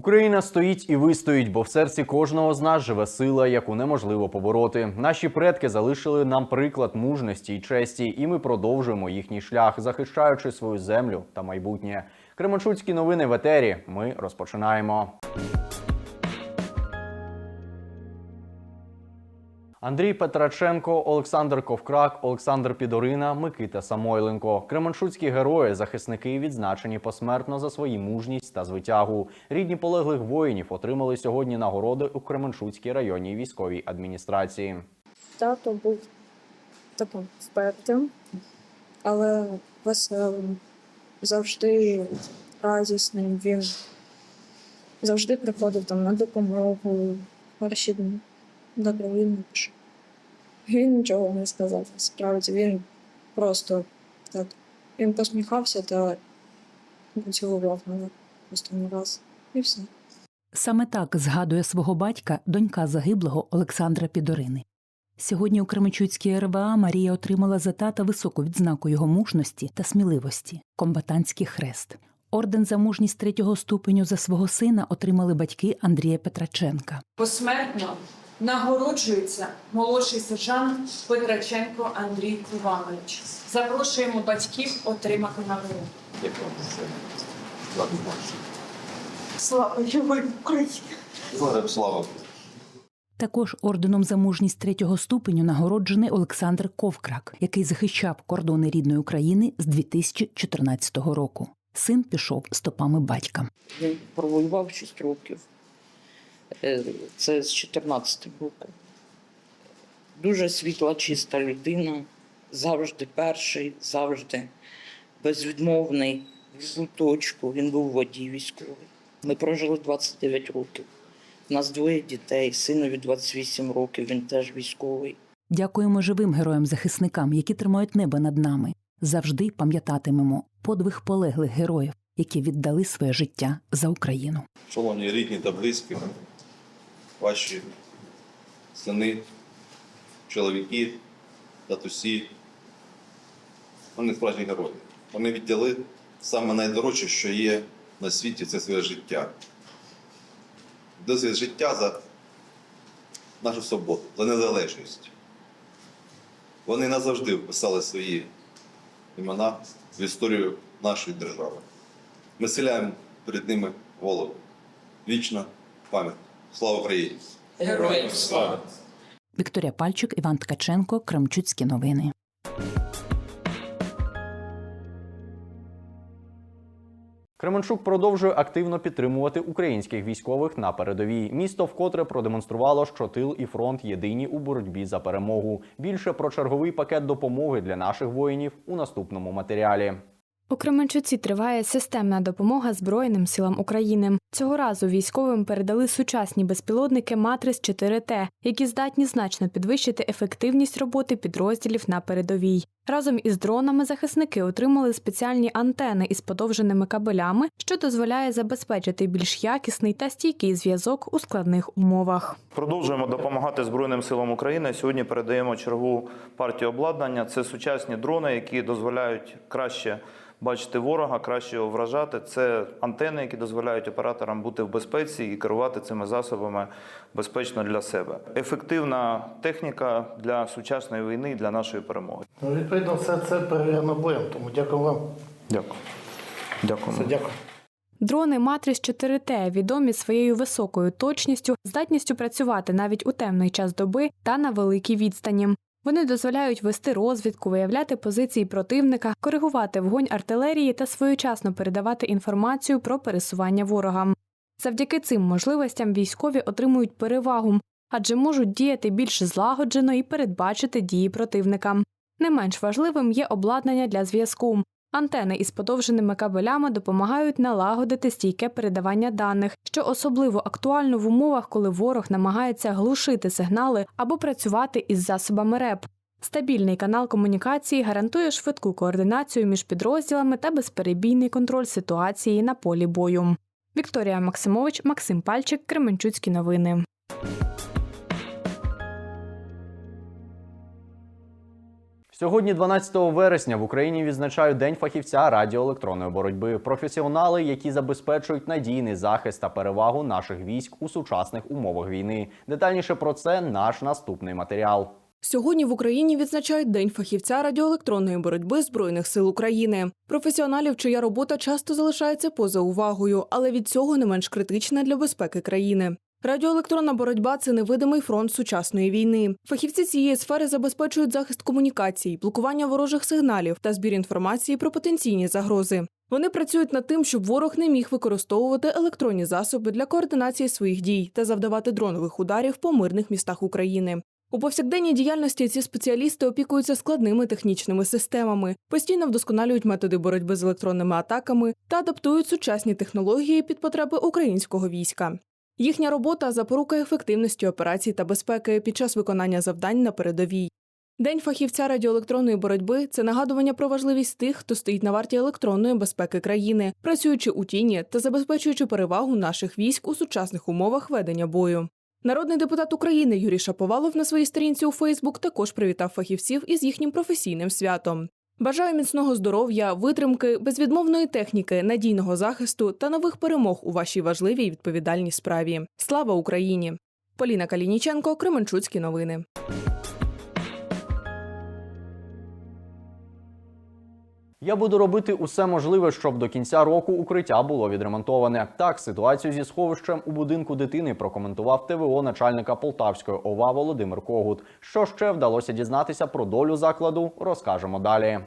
Україна стоїть і вистоїть, бо в серці кожного з нас живе сила, яку неможливо побороти. Наші предки залишили нам приклад мужності і честі, і ми продовжуємо їхній шлях, захищаючи свою землю та майбутнє. Кременчуцькі новини в етері. Ми розпочинаємо. Андрій Петраченко, Олександр Ковкрак, Олександр Підорина, Микита Самойленко. Кременчуцькі герої, захисники відзначені посмертно за свою мужність та звитягу. Рідні полеглих воїнів отримали сьогодні нагороди у Кременчуцькій районній військовій адміністрації. Тато був таким впертим, але веселим, завжди радісним. Він завжди приходив там на допомогу перші дні. Добре, він не пішов. Він нічого не сказав. Справді він просто так. Він посміхався та поцілував мене останній раз. І все. Саме так згадує свого батька донька загиблого Олександра Підорини. Сьогодні у Кременчуцькій РВА Марія отримала за тата високу відзнаку його мужності та сміливості комбатантський хрест. Орден за мужність третього ступеню за свого сина отримали батьки Андрія Петраченка. Посмертно нагороджується молодший сержант Петраченко Андрій Іванович. Запрошуємо батьків отримати нагороду. Слава Україні! Слава. Також орденом за мужність третього ступеню нагороджений Олександр Ковкрак, який захищав кордони рідної України з 2014 року. Син пішов стопами батька. Він провоював 6 років. Е, Це з 14 року. Дуже світла, чиста людина, завжди перший, завжди безвідмовний, в точку. Він був водій військовий. Ми прожили 29 років. У нас двоє дітей, синові 28 років, він теж військовий. Дякуємо живим героям-захисникам, які тримають небо над нами. Завжди пам'ятатимемо подвиг полеглих героїв, які віддали своє життя за Україну. Шановні рідні та близькі, ваші сини, чоловіки, татусі. Вони справжні герої. Вони віддали саме найдорожче, що є на світі, це своє життя. Своє життя за нашу свободу, за незалежність. Вони назавжди вписали свої імена в історію нашої держави. Ми схиляємо перед ними голову. Вічна пам'ять. Слава Україні! Героям слава! Вікторія Пальчик, Іван Ткаченко, Кремчуцькі новини. Кременчук продовжує активно підтримувати українських військових на передовій. Місто вкотре продемонструвало, що тил і фронт єдині у боротьбі за перемогу. Більше про черговий пакет допомоги для наших воїнів у наступному матеріалі. У Кременчуці триває системна допомога Збройним силам України. Цього разу військовим передали сучасні безпілотники Матрис 4Т, які здатні значно підвищити ефективність роботи підрозділів на передовій. Разом із дронами захисники отримали спеціальні антени із подовженими кабелями, що дозволяє забезпечити більш якісний та стійкий зв'язок у складних умовах. Продовжуємо допомагати Збройним силам України. Сьогодні передаємо чергову партію обладнання. Це сучасні дрони, які дозволяють краще бачити ворога, краще його вражати. Це антени, які дозволяють операторам бути в безпеці і керувати цими засобами безпечно для себе. Ефективна техніка для сучасної війни і для нашої перемоги. Ну, відповідно, все це перевірено боєм, тому дякую вам. Дякую. Дякую. Все, дякую. Дрони Матрис 4Т відомі своєю високою точністю, здатністю працювати навіть у темний час доби та на великій відстані. Вони дозволяють вести розвідку, виявляти позиції противника, коригувати вогонь артилерії та своєчасно передавати інформацію про пересування ворога. Завдяки цим можливостям військові отримують перевагу, адже можуть діяти більш злагоджено і передбачити дії противника. Не менш важливим є обладнання для зв'язку. Антени із подовженими кабелями допомагають налагодити стійке передавання даних, що особливо актуально в умовах, коли ворог намагається глушити сигнали або працювати із засобами РЕП. Стабільний канал комунікації гарантує швидку координацію між підрозділами та безперебійний контроль ситуації на полі бою. Вікторія Максимович, Максим Пальчик, Кременчуцькі новини. Сьогодні, 12 вересня, в Україні відзначають День фахівця радіоелектронної боротьби. Професіонали, які забезпечують надійний захист та перевагу наших військ у сучасних умовах війни. Детальніше про це наш наступний матеріал. Сьогодні в Україні відзначають День фахівця радіоелектронної боротьби Збройних сил України. Професіоналів, чия робота часто залишається поза увагою, але від цього не менш критична для безпеки країни. Радіоелектронна боротьба це невидимий фронт сучасної війни. Фахівці цієї сфери забезпечують захист комунікацій, блокування ворожих сигналів та збір інформації про потенційні загрози. Вони працюють над тим, щоб ворог не міг використовувати електронні засоби для координації своїх дій та завдавати дронових ударів по мирних містах України. У повсякденній діяльності ці спеціалісти опікуються складними технічними системами, постійно вдосконалюють методи боротьби з електронними атаками та адаптують сучасні технології під потреби українського війська. Їхня робота запорука ефективності операцій та безпеки під час виконання завдань на передовій. День фахівця радіоелектронної боротьби це нагадування про важливість тих, хто стоїть на варті електронної безпеки країни, працюючи у тіні та забезпечуючи перевагу наших військ у сучасних умовах ведення бою. Народний депутат України Юрій Шаповалов на своїй сторінці у Фейсбук також привітав фахівців із їхнім професійним святом. Бажаю міцного здоров'я, витримки, безвідмовної техніки, надійного захисту та нових перемог у вашій важливій відповідальній справі. Слава Україні! Поліна Калініченко, Кременчуцькі новини. Я буду робити усе можливе, щоб до кінця року укриття було відремонтоване. Так, ситуацію зі сховищем у будинку дитини прокоментував ТВО начальника Полтавської ОВА Володимир Когут. Що ще вдалося дізнатися про долю закладу, розкажемо далі.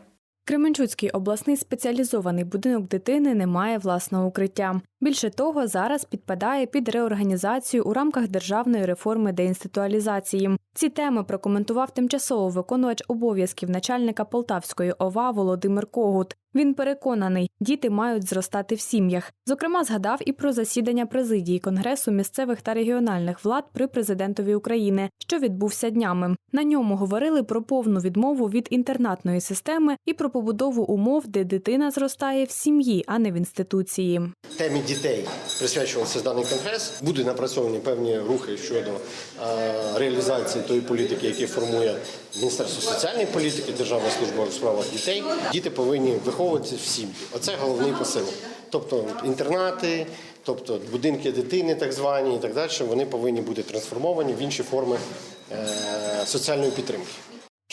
Кременчуцький обласний спеціалізований будинок дитини не має власного укриття. Більше того, зараз підпадає під реорганізацію у рамках державної реформи деінституалізації. Ці теми прокоментував тимчасово виконувач обов'язків начальника Полтавської ОВА Володимир Когут. Він переконаний, діти мають зростати в сім'ях. Зокрема, згадав і про засідання президії Конгресу місцевих та регіональних влад при президентові України, що відбувся днями. На ньому говорили про повну відмову від інтернатної системи і про побудову умов, де дитина зростає в сім'ї, а не в інституції. темі дітей присвячувався даний конгрес. Будуть напрацьовані певні рухи щодо е, реалізації тої політики, яку формує Міністерство соціальної політики, Державна служба у справах дітей. Діти повинні виховуватися в сім'ї. Оце головний посил. Тобто інтернати, тобто будинки дитини, так звані, і так далі, вони повинні бути трансформовані в інші форми е, соціальної підтримки.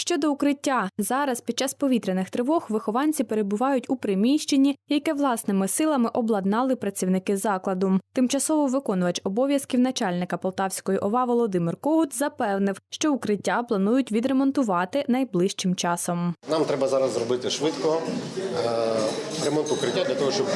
Щодо укриття, зараз під час повітряних тривог вихованці перебувають у приміщенні, яке власними силами обладнали працівники закладу. Тимчасово виконувач обов'язків начальника Полтавської ОВА Володимир Когут запевнив, що укриття планують відремонтувати найближчим часом. Нам треба зараз зробити швидко е, ремонт укриття для того, щоб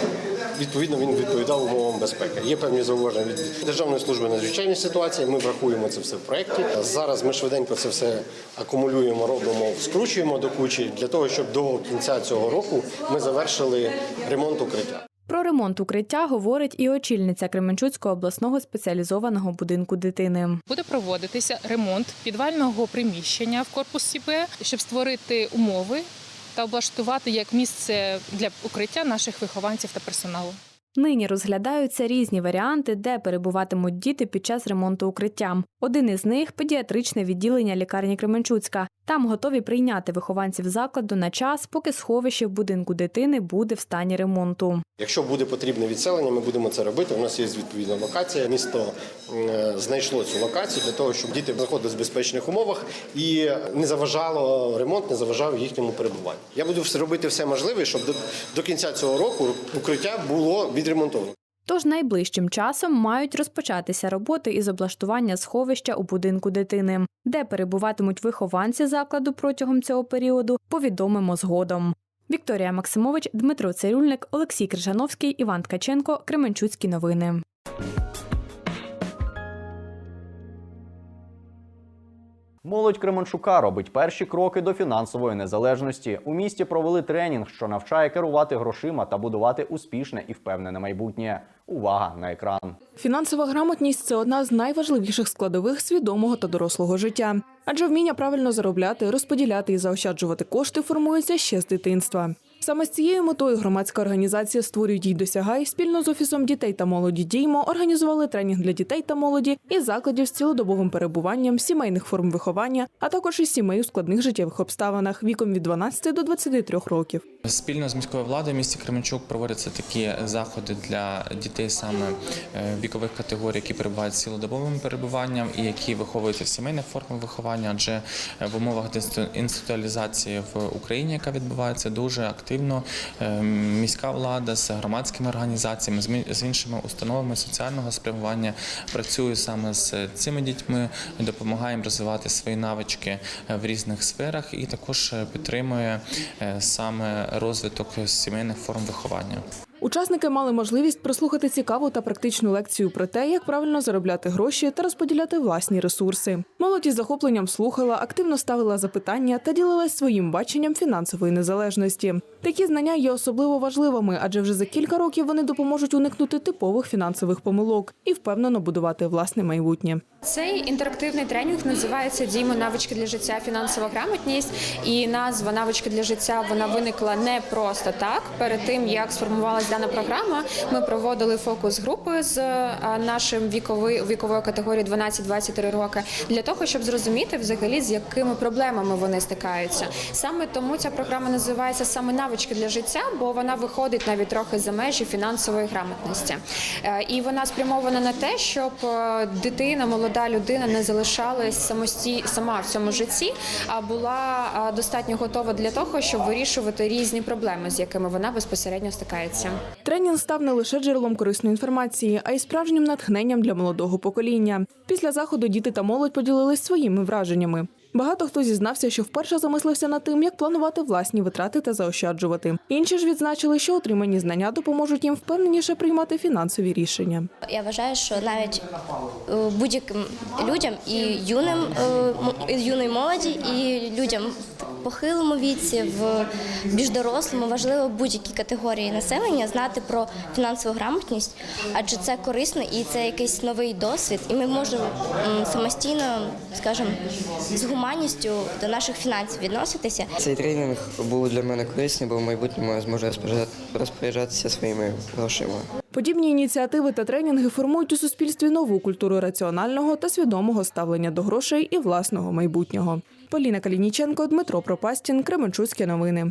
відповідно він відповідав умовам безпеки. Є певні зауваження від Державної служби надзвичайної ситуації. Ми врахуємо це все в проєкті. Зараз ми швиденько це все акумулюємо, робимо, скручуємо до кучі для того, щоб до кінця цього року ми завершили ремонт укриття. Про ремонт укриття говорить і очільниця Кременчуцького обласного спеціалізованого будинку дитини. буде проводитися ремонт підвального приміщення в корпусі Б, щоб створити умови та облаштувати як місце для укриття наших вихованців та персоналу. Нині розглядаються різні варіанти, де перебуватимуть діти під час ремонту укриття. Один із них педіатричне відділення лікарні Кременчуцька. Там готові прийняти вихованців закладу на час, поки сховище в будинку дитини буде в стані ремонту. Якщо буде потрібне відселення, ми будемо це робити. У нас є відповідна локація. Місто е, знайшло цю локацію для того, щоб діти знаходились в безпечних умовах і не заважало ремонт, не заважав їхньому перебуванню. Я буду робити все можливе, щоб до, кінця цього року укриття було відремонтовано. Тож найближчим часом мають розпочатися роботи із облаштування сховища у будинку дитини, де перебуватимуть вихованці закладу протягом цього періоду. Повідомимо згодом. Вікторія Максимович, Дмитро Цирюльник, Олексій Крижановський, Іван Ткаченко, Кременчуцькі новини. Молодь Кременчука робить перші кроки до фінансової незалежності. У місті провели тренінг, що навчає керувати грошима та будувати успішне і впевнене майбутнє. Увага на екран. Фінансова грамотність це одна з найважливіших складових свідомого та дорослого життя. Адже вміння правильно заробляти, розподіляти і заощаджувати кошти формується ще з дитинства. Саме з цією метою громадська організація «Створюй дій досягай» спільно з офісом дітей та молоді діймо організували тренінг для дітей та молоді із закладів з цілодобовим перебуванням, сімейних форм виховання, а також із сімей у складних життєвих обставинах віком від 12 до 23 років. Спільно з міською владою місті Кременчук проводяться такі заходи для дітей саме е, вікових категорій, які перебувають цілодобовим перебуванням і які виховуються в сімейних формах виховання, адже е, в умовах інституалізації в Україні, яка відбувається дуже активно, е, міська влада з громадськими організаціями, з іншими установами соціального спрямування працює саме з цими дітьми, допомагає їм розвивати свої навички е, в різних сферах і також е, підтримує саме розвиток сімейних форм виховання. Учасники мали можливість прослухати цікаву та практичну лекцію про те, як правильно заробляти гроші та розподіляти власні ресурси. Молодь із захопленням слухала, активно ставила запитання та ділилась своїм баченням фінансової незалежності. Такі знання є особливо важливими, адже вже за кілька років вони допоможуть уникнути типових фінансових помилок і впевнено будувати власне майбутнє. Цей інтерактивний тренінг називається Діймо навички для життя, фінансова грамотність. І назва навички для життя вона виникла не просто так. Перед тим як сформувалась дана програма, ми проводили фокус групи з а, нашим вікови, віковою категорією 12-23 роки для того, щоб зрозуміти взагалі з якими проблемами вони стикаються. Саме тому ця програма називається саме навички для життя, бо вона виходить навіть трохи за межі фінансової грамотності. Е, І вона спрямована на те, щоб е, дитина, молода людина не залишалась самості... сама в цьому житті, а була е, достатньо готова для того, щоб вирішувати різні проблеми, з якими вона безпосередньо стикається. Тренінг став не лише джерелом корисної інформації, а й справжнім натхненням для молодого покоління. Після заходу діти та молодь поділились своїми враженнями. Багато хто зізнався, що вперше замислився над тим, як планувати власні витрати та заощаджувати. Інші ж відзначили, що отримані знання допоможуть їм впевненіше приймати фінансові рішення. Я вважаю, що навіть е, будь-яким людям і юним е, і юної молоді, і людям в похилому віці, в більш дорослому, важливо будь-які категорії населення знати про фінансову грамотність, адже це корисно і це якийсь новий досвід, і ми можемо самостійно, скажімо, з гуманністю до наших фінансів відноситися. Цей тренінг був для мене корисний, бо в майбутньому я зможу розпоряджатися своїми грошима. Подібні ініціативи та тренінги формують у суспільстві нову культуру раціонального та свідомого ставлення до грошей і власного майбутнього. Поліна Калініченко, Дмитро Пропастін, Кременчуцькі новини.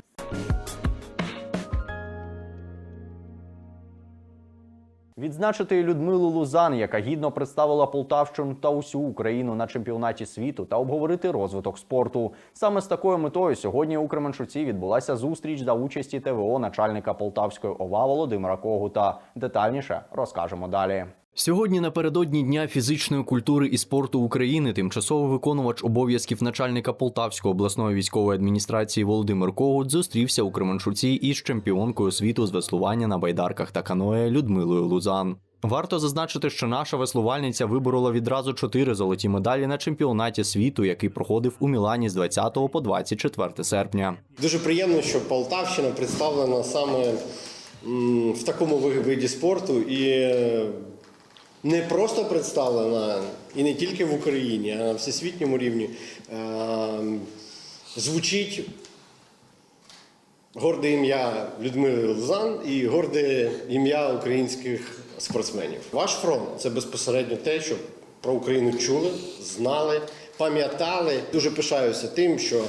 Відзначити Людмилу Лузан, яка гідно представила Полтавщину та усю Україну на чемпіонаті світу, та обговорити розвиток спорту. Саме з такою метою сьогодні у Кременчуці відбулася зустріч за участі ТВО начальника Полтавської ОВА Володимира Когута. Детальніше розкажемо далі. Сьогодні напередодні Дня фізичної культури і спорту України тимчасовий виконувач обов'язків начальника Полтавської обласної військової адміністрації Володимир Когут зустрівся у Кременчуці із чемпіонкою світу з веслування на байдарках та каное Людмилою Лузан. Варто зазначити, що наша веслувальниця виборола відразу чотири золоті медалі на чемпіонаті світу, який проходив у Мілані з 20 по 24 серпня. Дуже приємно, що Полтавщина представлена саме в такому виді спорту і е, не просто представлена, і не тільки в Україні, а на всесвітньому рівні. Звучить горде ім'я Людмили Лузан і горде ім'я українських спортсменів. Ваш фронт це безпосередньо те, що про Україну чули, знали, пам'ятали. Дуже пишаюся тим, що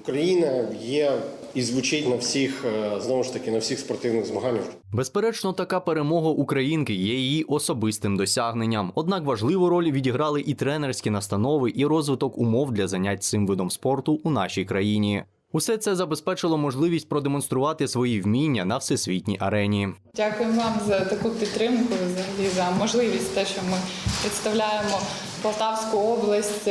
Україна є і звучить на всіх е, знову ж таки на всіх спортивних змаганнях. Безперечно, така перемога українки є її особистим досягненням. Однак важливу роль відіграли і тренерські настанови, і розвиток умов для занять цим видом спорту у нашій країні. Усе це забезпечило можливість продемонструвати свої вміння на всесвітній арені. Дякуємо вам за таку підтримку, взагалі за можливість, те, що ми представляємо Полтавську область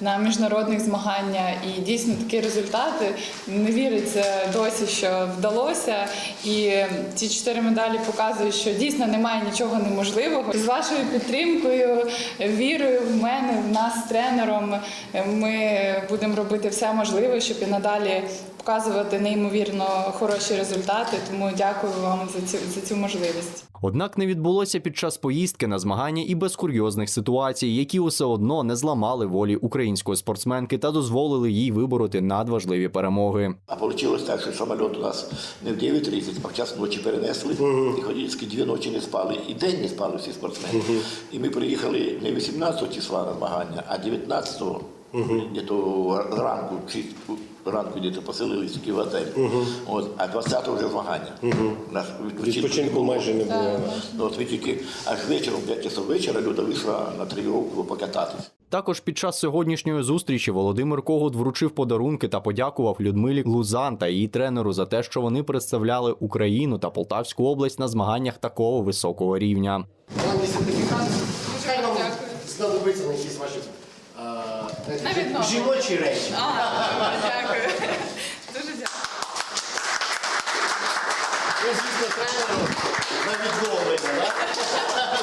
на міжнародних змаганнях. І дійсно такі результати не віриться досі, що вдалося. І ці чотири медалі показують, що дійсно немає нічого неможливого. З вашою підтримкою, вірою в мене, в нас тренером, ми будемо робити все можливе, щоб і надалі показувати неймовірно хороші результати. Тому дякую вам за цю за цю можливість. Однак не відбулося під час поїздки на змагання і без курйозних ситуацій, які усе одно не зламали волі української спортсменки та дозволили їй вибороти надважливі перемоги. А вийшло так, що самоліт у нас не в 9.30, а в час ночі перенесли. І ходільські дві ночі не спали, і день не спали всі спортсмени. І ми приїхали не 18 числа на змагання, а 19-го. Где-то зранку, в 6 ранку где-то поселились тільки в готель. От, а 20-го вже змагання. У Нас Відпочинку майже не було. От ви тільки аж вечором, 5 часов вечора, Люда вийшла на тренування покататись. Також під час сьогоднішньої зустрічі Володимир Когут вручив подарунки та подякував Людмилі Лузан та її тренеру за те, що вони представляли Україну та Полтавську область на змаганнях такого високого рівня. Вам сертифікат. Знадобиться на якісь ваші жіночі речі. Дякую. Дуже дякую. Я, звісно, тренеру на відновлення, так?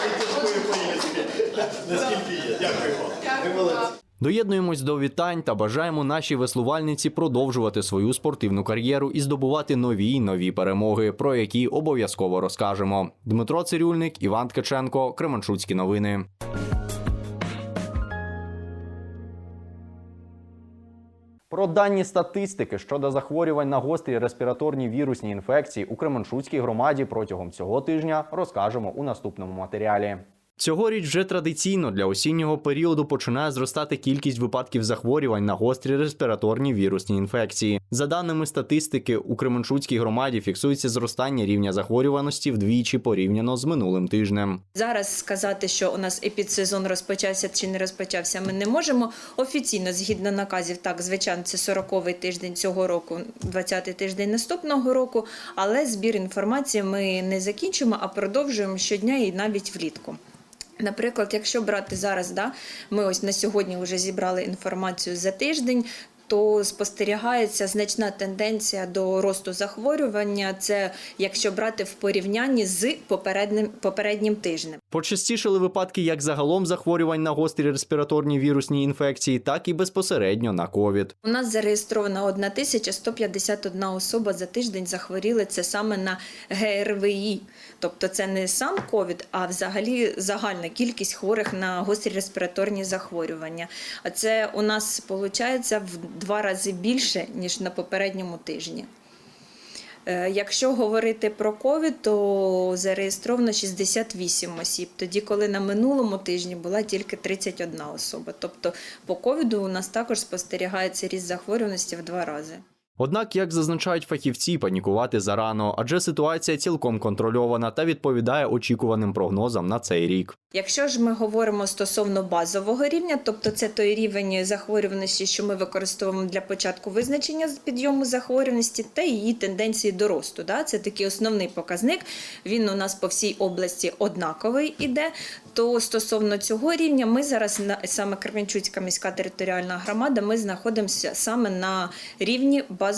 Від тяжкої поїздки. Наскільки є. Дякую вам. Ви молодці. Доєднуємось до вітань та бажаємо нашій веслувальниці продовжувати свою спортивну кар'єру і здобувати нові й нові перемоги, про які обов'язково розкажемо. Дмитро Цирюльник, Іван Ткаченко, Кременчуцькі новини. Про дані статистики щодо захворювань на гострі респіраторні вірусні інфекції у Кременчуцькій громаді протягом цього тижня розкажемо у наступному матеріалі. Цьогоріч вже традиційно для осіннього періоду починає зростати кількість випадків захворювань на гострі респіраторні вірусні інфекції. За даними статистики, у Кременчуцькій громаді фіксується зростання рівня захворюваності вдвічі порівняно з минулим тижнем. Зараз сказати, що у нас епідсезон розпочався чи не розпочався, ми не можемо. Офіційно, згідно наказів, так, звичайно, це 40-й тиждень цього року, 20-й тиждень наступного року, але збір інформації ми не закінчимо, а продовжуємо щодня і навіть влітку. Наприклад, якщо брати зараз, да, ми ось на сьогодні вже зібрали інформацію за тиждень. То спостерігається значна тенденція до росту захворювання. Це якщо брати в порівнянні з попереднім попереднім тижнем. Почастішали випадки як загалом захворювань на гострі респіраторні вірусні інфекції, так і безпосередньо на ковід. У нас зареєстровано 1151 особа за тиждень захворіли це саме на ГРВІ. Тобто це не сам ковід, а взагалі загальна кількість хворих на гострі респіраторні захворювання. А це у нас виходить в два рази більше ніж на попередньому тижні. Е, Якщо говорити про ковід, то зареєстровано 68 осіб, тоді коли на минулому тижні була тільки 31 особа. Тобто по ковіду у нас також спостерігається ріст захворюваності в два рази. Однак, як зазначають фахівці, панікувати зарано, адже ситуація цілком контрольована та відповідає очікуваним прогнозам на цей рік. Якщо ж ми говоримо стосовно базового рівня, тобто це той рівень захворюваності, що ми використовуємо для початку визначення підйому захворюваності та її тенденції до росту. Да? Це такий основний показник. Він у нас по всій області однаковий іде. То стосовно цього рівня, ми зараз на саме Кременчуцька міська територіальна громада, ми знаходимося саме на рівні базового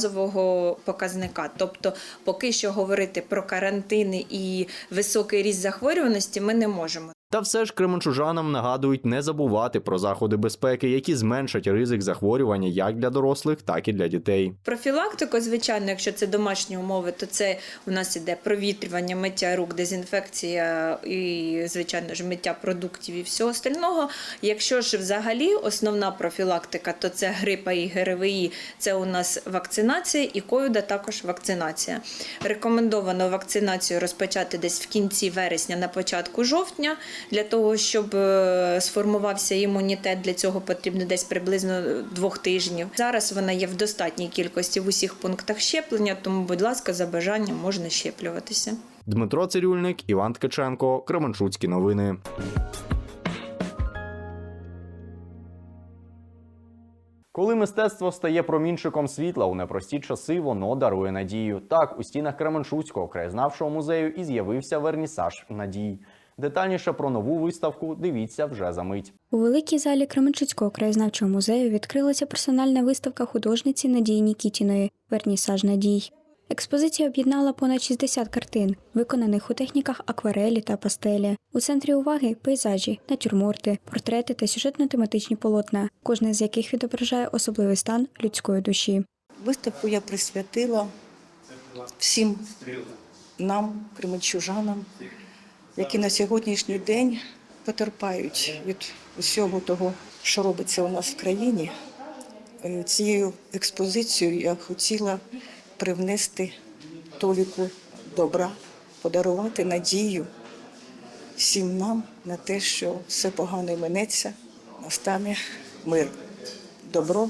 показника. Тобто, поки що говорити про карантини і високий ріст захворюваності ми не можемо. Та все ж кременчужанам нагадують не забувати про заходи безпеки, які зменшать ризик захворювання як для дорослих, так і для дітей. Профілактику, звичайно, якщо це домашні умови, то це у нас іде провітрювання, миття рук, дезінфекція і, звичайно ж, миття продуктів і всього остального. Якщо ж взагалі основна профілактика, то це грипа і ГРВІ, це у нас вакцинація і ковіда також вакцинація. Рекомендовано вакцинацію розпочати десь в кінці вересня, на початку жовтня. Для того, щоб е, сформувався імунітет, для цього потрібно десь приблизно двох тижнів. Зараз вона є в достатній кількості в усіх пунктах щеплення, тому, будь ласка, за бажанням можна щеплюватися. Дмитро Цирюльник, Іван Ткаченко, Кременчуцькі новини. Коли мистецтво стає промінчиком світла у непрості часи, воно дарує надію. Так, у стінах Кременчуцького краєзнавчого музею і з'явився вернісаж надій. Детальніше про нову виставку дивіться вже за мить. У великій залі Кременчуцького краєзнавчого музею відкрилася персональна виставка художниці Надії Нікітіної Вернісаж надій. Експозиція об'єднала понад 60 картин, виконаних у техніках акварелі та пастелі. У центрі уваги пейзажі, натюрморти, портрети та сюжетно-тематичні полотна, кожне з яких відображає особливий стан людської душі. Виставку я присвятила всім нам, кременчужанам, які на сьогоднішній день потерпають від усього того, що робиться у нас в країні. Е, Цією експозицією я хотіла привнести толіку добра, подарувати надію всім нам на те, що все погане минеться, настане мир. Добро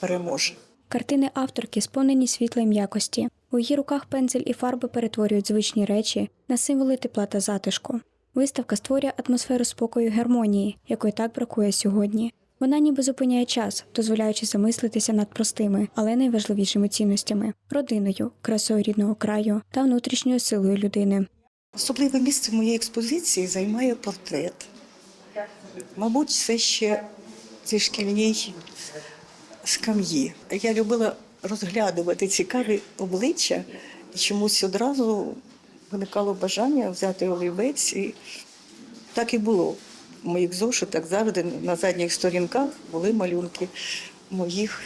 переможе. Картини авторки сповнені світла й м'якості. У її руках пензель і фарби перетворюють звичні речі на символи тепла та затишку. Виставка створює атмосферу спокою і гармонії, якої так бракує сьогодні. Вона ніби зупиняє час, дозволяючи замислитися над простими, але найважливішими цінностями родиною, красою рідного краю та внутрішньою силою людини. Особливе місце в моїй експозиції займає портрет. Мабуть, це ще зі шкільній скам'ї. Я любила розглядувати цікаві обличчя, і чомусь одразу виникало бажання взяти олівець. І так і було. В моїх зошитах завжди на задніх сторінках були малюнки моїх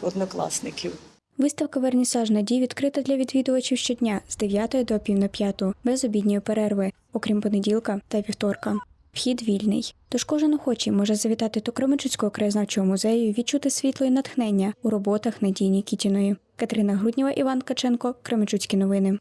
однокласників. Виставка Вернісаж надій відкрита для відвідувачів щодня з 9 до пів на п'яту, без обідньої перерви, окрім понеділка та вівторка. Вхід вільний. Тож кожен охочий може завітати до Кременчуцького краєзнавчого музею і відчути світло і натхнення у роботах Надії Нікітіної. Катерина Груднєва, Іван Каченко, Кременчуцькі новини.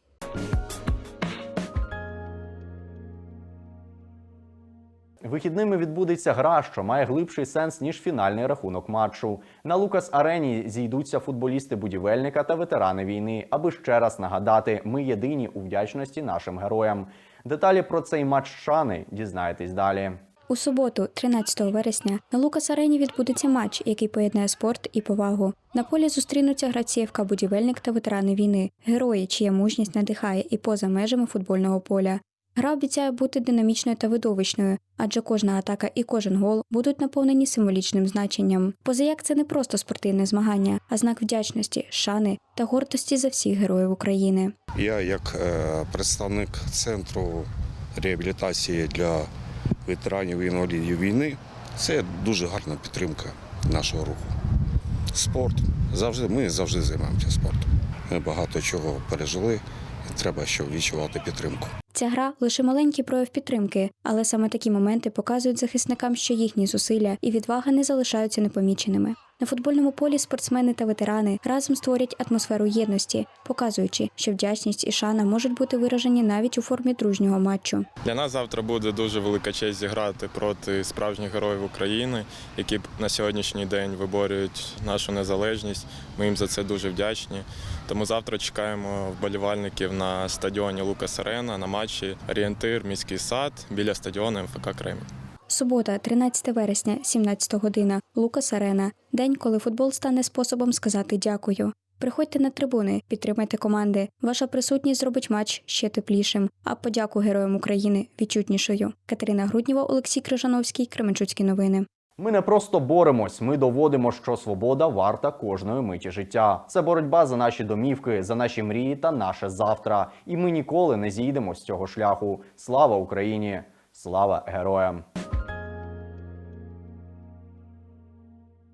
Вихідними відбудеться гра, що має глибший сенс ніж фінальний рахунок матчу. На Лукас Арені зійдуться футболісти будівельника та ветерани війни, аби ще раз нагадати, ми єдині у вдячності нашим героям. Деталі про цей матч шани дізнаєтесь далі. У суботу, 13 вересня, на Лукас Арені відбудеться матч, який поєднає спорт і повагу. На полі зустрінуться гравці ФК Будівельник та ветерани війни, герої, чия мужність надихає і поза межами футбольного поля. Гра обіцяє бути динамічною та видовищною, адже кожна атака і кожен гол будуть наповнені символічним значенням. Позаяк це не просто спортивне змагання, а знак вдячності, шани та гордості за всіх героїв України. Я, як е, представник центру реабілітації для ветеранів і інвалідів війни, це дуже гарна підтримка нашого руху. Спорт завжди ми завжди займаємося спортом. Ми багато чого пережили, і треба щоб відчувати підтримку. Ця гра лише маленький прояв підтримки, але саме такі моменти показують захисникам, що їхні зусилля і відвага не залишаються непоміченими. На футбольному полі спортсмени та ветерани разом створять атмосферу єдності, показуючи, що вдячність і шана можуть бути виражені навіть у формі дружнього матчу. Для нас завтра буде дуже велика честь зіграти проти справжніх героїв України, які на сьогоднішній день виборюють нашу незалежність. Ми їм за це дуже вдячні. Тому завтра чекаємо вболівальників на стадіоні Лукас Арена на матчі Орієнтир, міський сад біля стадіону МФК Кремінь. Субота, 13 вересня, 17 година. Лукас Арена. День, коли футбол стане способом сказати дякую. Приходьте на трибуни, підтримайте команди. Ваша присутність зробить матч ще теплішим, а подяку героям України відчутнішою. Катерина Груднєва, Олексій Крижановський, Кременчуцькі новини. Ми не просто боремось, ми доводимо, що свобода варта кожної миті життя. Це боротьба за наші домівки, за наші мрії та наше завтра. І ми ніколи не зійдемо з цього шляху. Слава Україні! Слава героям!